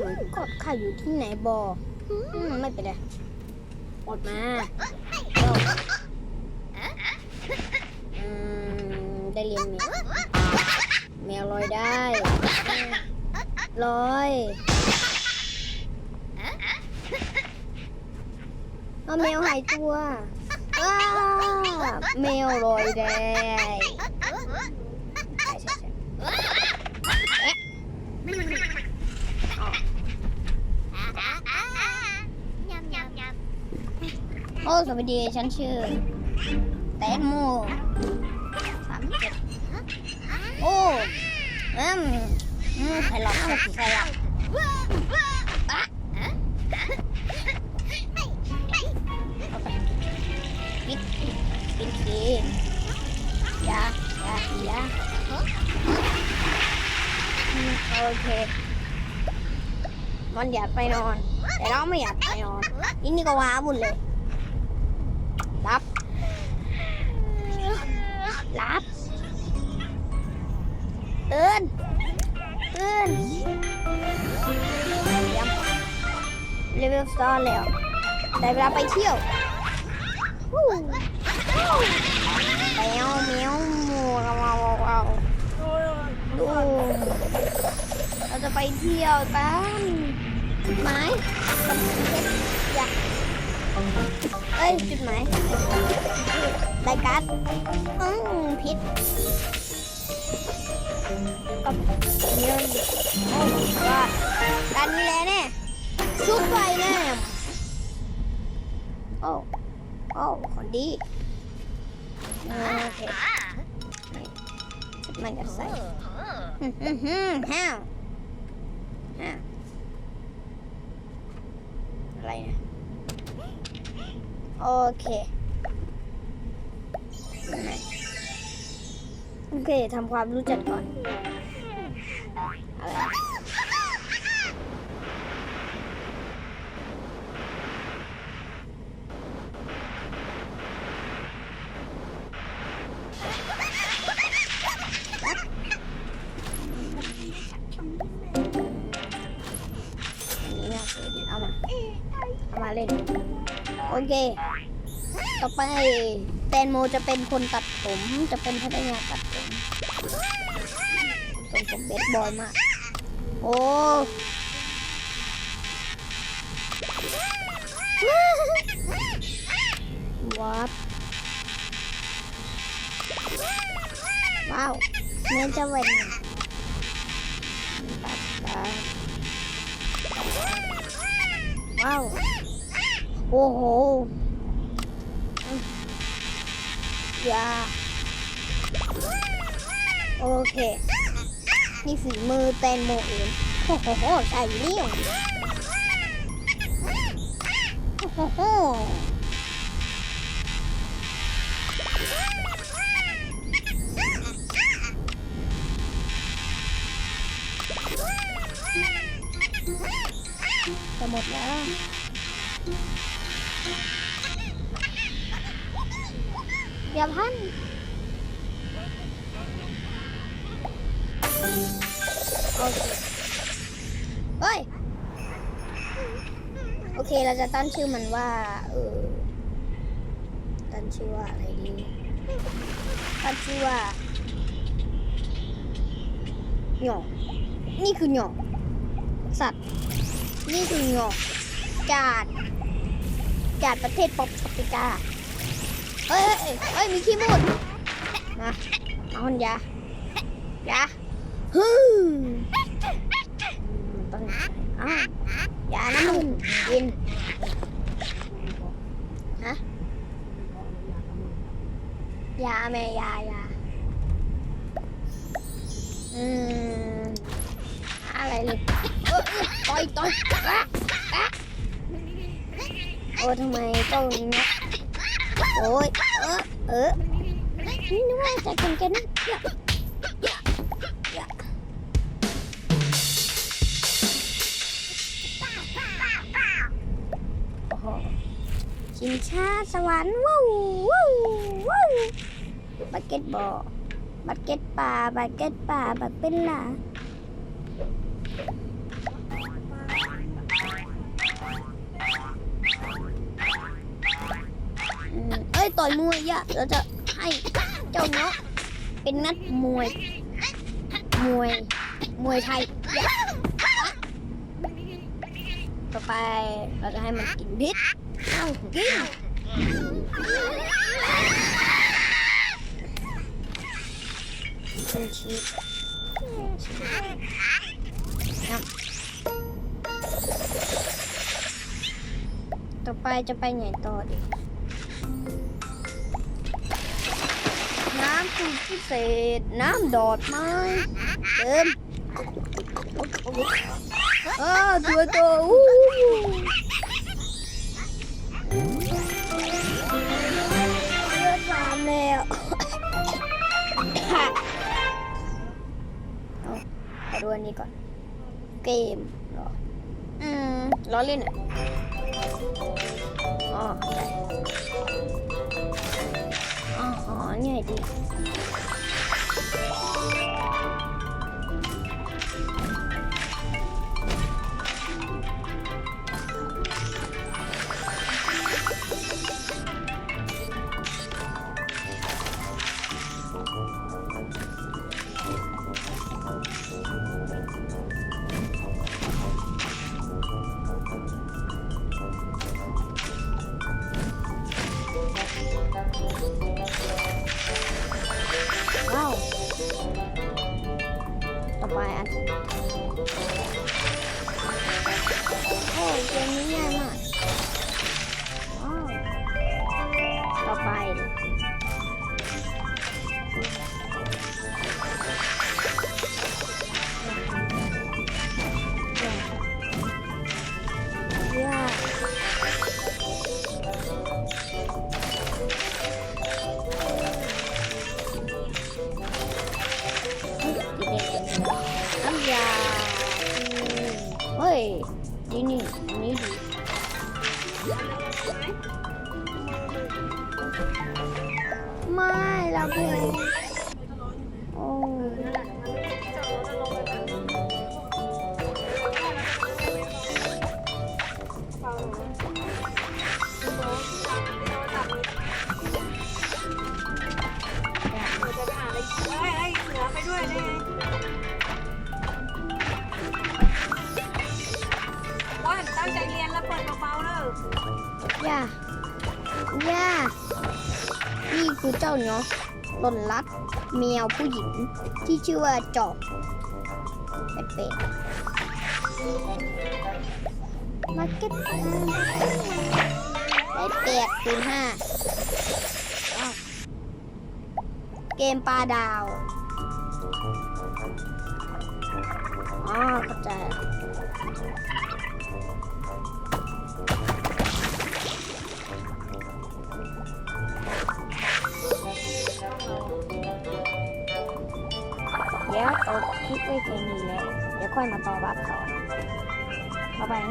มือนกดไข่อยู่ที่ไหนบออืมไม่เป็นไรกดมาเร็วอืมได้เลี้ยงแมวแมวลอยได้ลอยเอาแมวหายตัวว้าแมวลอยได้ใช่ใช่ใช่ โอ้สวัสดีฉันชื่อแตงโมสามเจ็ดโอ้อืมอืมใครหลอกใครหลอกปะเอาไปปิดปิดกียายายาอืมโอเคมันอยากไปนอน แต่เราไม่อยากไปนอนอินนี่ก็ว้าบุญเลย รับ รับ ตื่น ตื่นเลเวลสตาร์แล้ว ได้เวลาไปเที่ยวแมวแมวมูเราเราเราดูเราจะไปเที่ยวกันจุดหมกับเพชรอยาก เอ้ยจุดหมายได้การอืมพิษกับเงินโอ้ว่าการนี้แหละเนี่ยชุดไปแน่โอ้โอ้คนดีโอเคมันจะใส่ฮึฮึฮึ่มห้าวห้าอะไรนะ โอเค โอเคทำความรู้จักก่อนอะไรเอามา เอามาเล่น โอเค ต่อไปแตนโมจะเป็นคนตัดผม จะเป็นพนักงานตัดผมเป็นผมเบสบอยมาก โอ้วับว้าวเนื้อจะเป็นตัดตัดว้าว โอ้โห ยาโอเค นี่ฝีมือแตงโมเองโอ้โหใช่เลี้ยวโอ้โหจะหมดแล้ว อย่าพันโอเคเฮ้ย โอเค เราจะตั้งชื่อมันว่า เออ ตั้งชื่อว่าอะไรดีตั้งชื่อว่าหยองนี่คือหยองสัตว์ นี่คือหยองจาด จาดประเทศป๊อปปาปิกา เฮ้ยเฮ้ยมีขี้มูดมาเอาหันยายาฮึต้องอ้าวยาน้ำมึนกินฮะยาแม่ยายาอืมอะไรเลยต่อยต่อยอะอะโอ้ทำไมต้อย่านี้ โอ้ยเออเออนี่นึกว่าจะกินกันนะชิงชาสวรรค์ว้าวว้าวว้าวบักเก็ตบอลบักเก็ตป่าบักเก็ตป่าบักเป็นหลา ต่อยมวยย่าเราจะให้เจ้าเนาะเป็นนักมวย มวย มวยไทยย่าต่อไปเราจะให้มันกินพิษเอ้ากินเป็นชีสครับต่อไปจะไปไหนต่อดี สูตรพิเศษน้ำดอดไม้เติมเออตัวโตอู้เลือดสามแล้วค่ะเอาดูอันนี้ก่อน เกมเหรอ อืมล้อเล่นอะอ๋อ อ๋อเนี่ยดีว้าว ต่อไปอัน โอ้เกมนี้ง่ายมากต่อไป ย่าย่านี่คือเจ้าเนาะหล่นลัดแมวผู้หญิงที่ชื่อว่าจอกเป็ดเป็ดมาเก็ตได้แปดคูณห้าเกมปลาดาวอ๋อเข้า เดี๋ยวจบคลิปไ